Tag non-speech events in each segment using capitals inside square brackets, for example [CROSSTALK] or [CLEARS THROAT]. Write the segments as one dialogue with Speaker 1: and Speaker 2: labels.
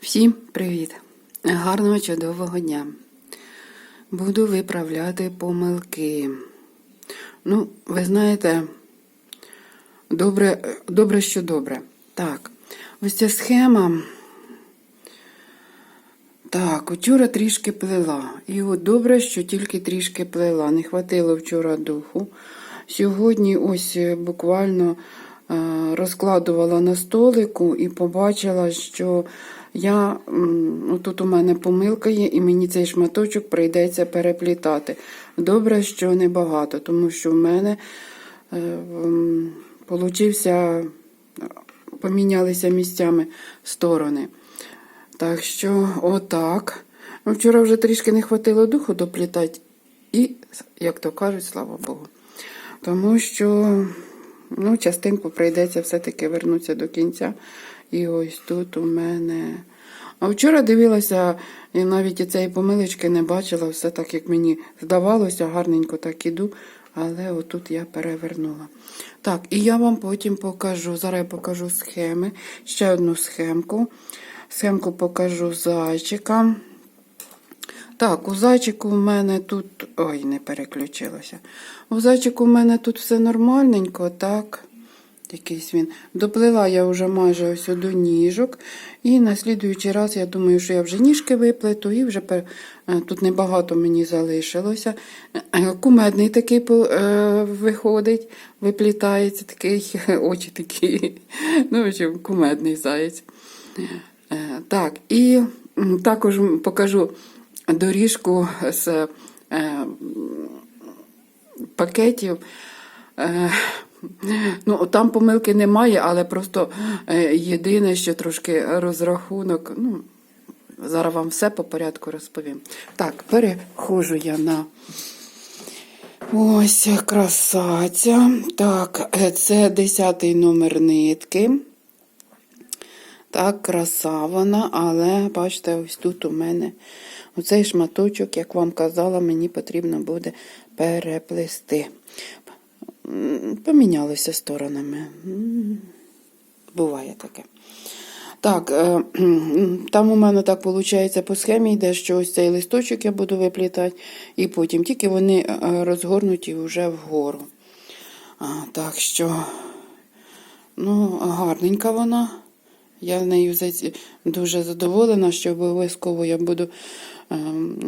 Speaker 1: Всім привіт! Гарного чудового дня! Буду виправляти помилки. Ну, ви знаєте, добре, добре, що добре. Так, ось ця схема. Так, вчора трішки плела. І от добре, що тільки трішки плела. Не хватило вчора духу. Сьогодні ось е, буквально розкладувала на столику і побачила, що я тут у мене помилка є, і мені цей шматочок прийдеться переплітати. Добре, що небагато, тому що в мене е, получився, помінялися місцями сторони. Так що, отак. Ну, Вчора вже трішки не хватило духу доплітати. І, як то кажуть, слава Богу. Тому що ну, частинку прийдеться все-таки вернутися до кінця. І ось тут у мене. А вчора дивилася, і навіть і цієї помилочки не бачила, все так, як мені здавалося, гарненько так іду. Але отут я перевернула. Так, і я вам потім покажу. Зараз я покажу схеми. Ще одну схемку. Схемку покажу зайчика. Так, у зайчику в мене тут. Ой, не переключилося. У зайчику в мене тут все нормальненько, так. Якийсь він. Доплила я вже майже ось до ніжок. І на слідуючий раз я думаю, що я вже ніжки виплету, і вже пер- е, тут небагато мені залишилося. Е, Кумедний такий е, виходить, виплітається, такий [LAUGHS] очі такі. Ну, в кумедний заєць. Так, і також покажу доріжку з е, пакетів. Е, Ну, там помилки немає, але просто е, єдине, що трошки розрахунок. Ну, зараз вам все по порядку розповім. Так, перехожу я на ось красаця. Так, це 10-й номер нитки. Так, краса вона, але бачите, ось тут у мене оцей шматочок, як вам казала, мені потрібно буде переплести. Помінялися сторонами. Буває таке. Так, е, [CLEARS THROAT] там у мене так виходить по схемі йде, що ось цей листочок я буду виплітати, і потім тільки вони е, розгорнуті вже вгору. Так що, ну, гарненька вона. Я нею дуже задоволена, що обов'язково я буду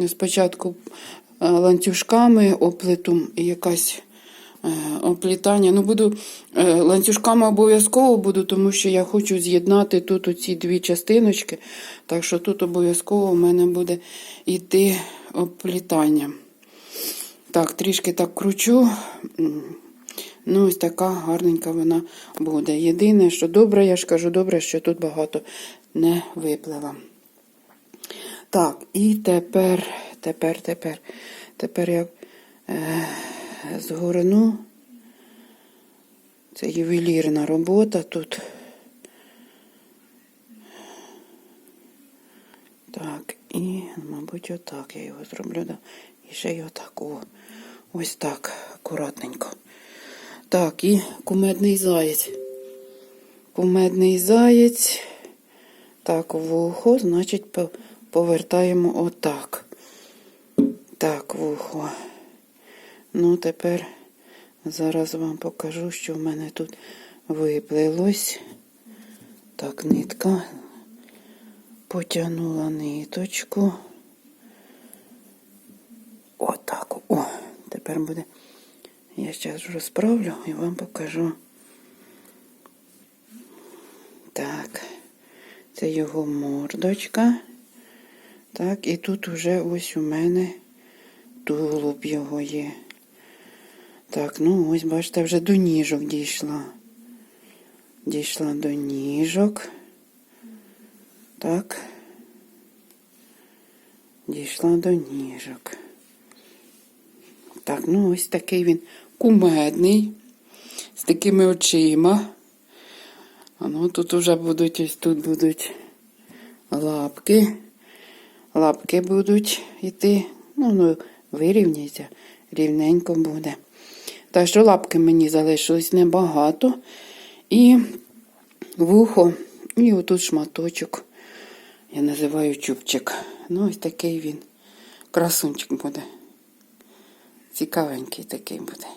Speaker 1: спочатку е, ланцюжками оплету якась е, оплітання. Ну, буду е, ланцюжками обов'язково буду, тому що я хочу з'єднати тут оці дві частиночки. Так що тут обов'язково в мене буде йти оплітання. Так, трішки так кручу. Ну, ось така гарненька вона буде. Єдине, що добре, я ж кажу, добре, що тут багато не виплила. Так, і тепер, тепер, тепер, тепер я е, згорну. Це ювелірна робота тут. Так, і, мабуть, отак я його зроблю. Да. І ще й отак. О, ось так, акуратненько. Так, і кумедний заєць. Кумедний заєць. Так, вухо, значить, по- повертаємо отак. Так, вухо. Ну, тепер зараз вам покажу, що в мене тут виплилось. Так, нитка. Потягнула ниточку. Отак. О, тепер буде. Я зараз розправлю і вам покажу. Так, це його мордочка. Так, і тут уже ось у мене тулуб його є. Так, ну ось, бачите, вже до ніжок дійшла. Дійшла до ніжок. Так. Дійшла до ніжок. Так, ну ось такий він кумедний, з такими очима. А ну тут уже будуть, ось тут будуть лапки. Лапки будуть йти. Ну, ну, вирівняється, рівненько буде. Так що лапки мені залишилось небагато. І вухо, і отут шматочок Я називаю чубчик. Ну, ось такий він. Красунчик буде. Цікавенький такий буде.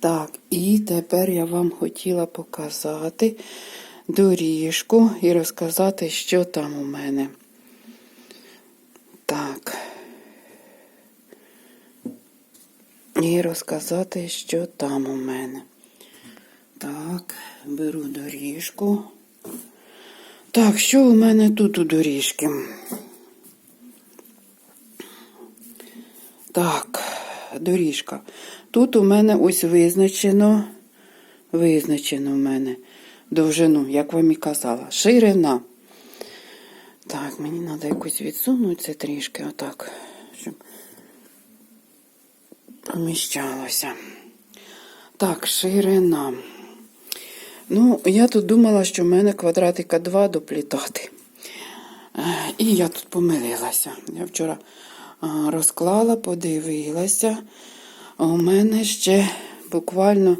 Speaker 1: Так, і тепер я вам хотіла показати доріжку і розказати, що там у мене. Так. І розказати, що там у мене. Так, беру доріжку. Так, що у мене тут у доріжки? Так, доріжка. Тут у мене ось визначено, визначено в мене довжину, як вам і казала, ширина. Так, мені треба якось відсунути це трішки, отак, щоб поміщалося. Так, ширина. Ну, я тут думала, що в мене квадратика 2 доплітати. Е, І я тут помилилася. Я вчора розклала, подивилася. У мене ще буквально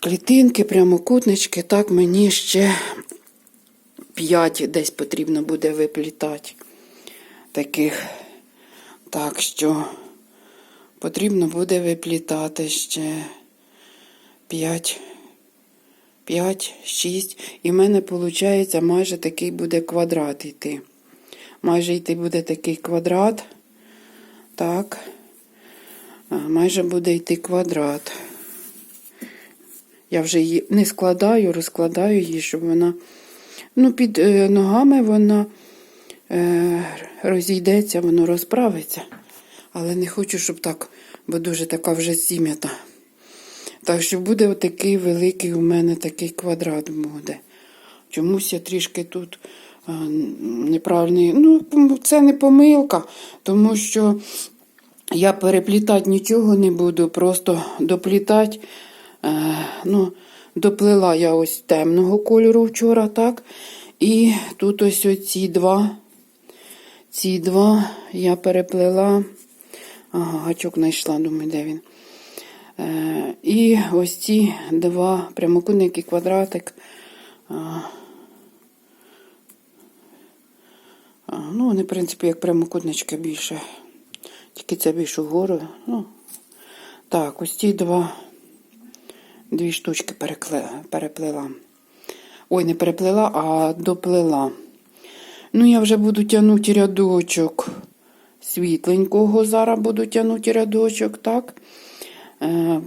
Speaker 1: клітинки, прямокутнички, так мені ще 5 десь потрібно буде виплітати. Таких. Так що потрібно буде виплітати ще 5. 5, 6. І в мене виходить майже такий буде квадрат йти. Майже йти буде такий квадрат. Так. Майже буде йти квадрат. Я вже її не складаю, розкладаю її, щоб вона. Ну, під е, ногами вона е, розійдеться, воно розправиться. Але не хочу, щоб так, бо дуже така вже зім'ята. Так що буде отакий великий у мене такий квадрат буде. Чомусь я трішки тут а, неправильний. Ну, це не помилка, тому що я переплітати нічого не буду, просто доплітати. Е, ну, доплила я ось темного кольору вчора, так. І тут ось оці два. Ці два я переплела. Гачок знайшла, думаю, де він. Е, і ось ці два прямокутники, квадратик. Ну, вони, в принципі, як прямокутнички більше. Тільки це більше вгору. Ну, так, ось ці два, дві штучки перекле, переплела. Ой, не переплела, а доплела. Ну, я вже буду тягнути рядочок світленького. Зараз буду тягнути рядочок, так. Е,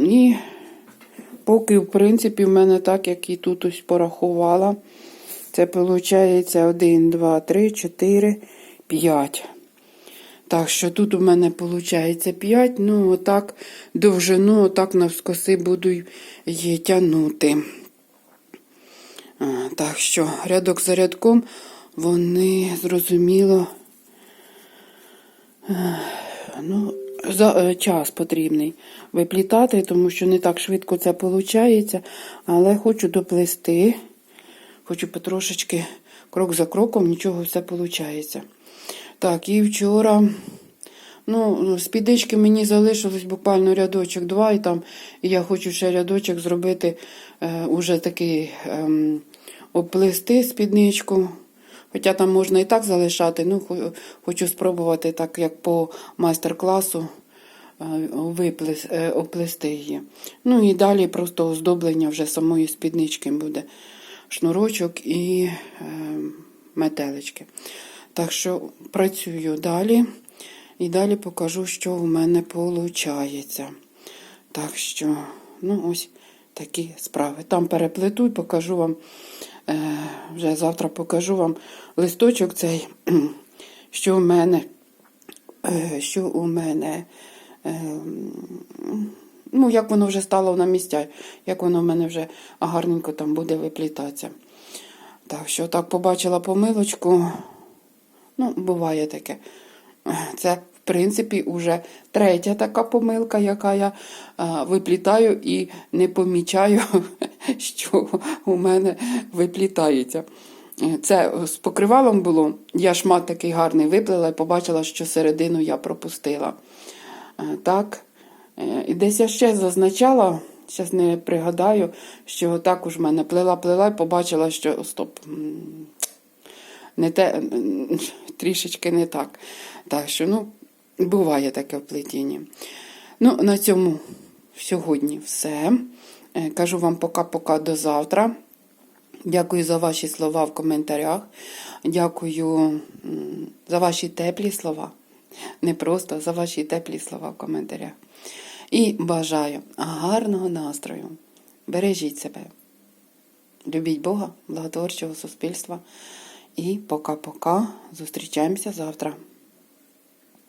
Speaker 1: І поки, в принципі, в мене так, як і тут ось порахувала, це виходить 1, 2, 3, 4, 5. Так що тут у мене виходить 5, ну отак довжину, отак навскоси буду її тягнути. Так що рядок за рядком вони зрозуміло. Е, Ну, за е, час потрібний виплітати, тому що не так швидко це виходить. Але хочу доплести, хочу потрошечки крок за кроком, нічого все виходить. Так, і вчора. Ну, з підички мені залишилось буквально рядочок два, і там і я хочу ще рядочок зробити е, уже такий ем, оплести спідничку. Хоча там можна і так залишати, ну хочу спробувати так, як по майстер-класу е, е, оплести її. Ну і далі просто оздоблення вже самої спіднички буде. Шнурочок і е, метелички. Так що працюю далі. І далі покажу, що в мене виходить. Так що, ну, ось такі справи. Там переплету і покажу вам, вже завтра покажу вам листочок цей, [CLEARS THROAT] що в мене, е, що у мене, е, ну, як воно вже стало на місця, як воно в мене вже гарненько там буде виплітатися. Так що так побачила помилочку. Ну, буває таке. Це, принципі, уже третя така помилка, яка я виплітаю і не помічаю, [LAUGHS] що у мене виплітається. Це з покривалом було. Я шмат такий гарний виплила і побачила, що середину я пропустила. Е, Так. Е, І десь я ще зазначала, Зараз не пригадаю, що також в мене плела-плела і побачила, що стоп. Не те, трішечки не так. Так що, ну, буває таке в плетінні. Ну, на цьому сьогодні все. Е, Кажу вам пока-пока до завтра. Дякую за ваші слова в коментарях. Дякую за ваші теплі слова. Не просто за ваші теплі слова в коментарях. І бажаю гарного настрою. Бережіть себе. Любіть Бога, благотворчого суспільства. І пока-пока. Зустрічаємося завтра.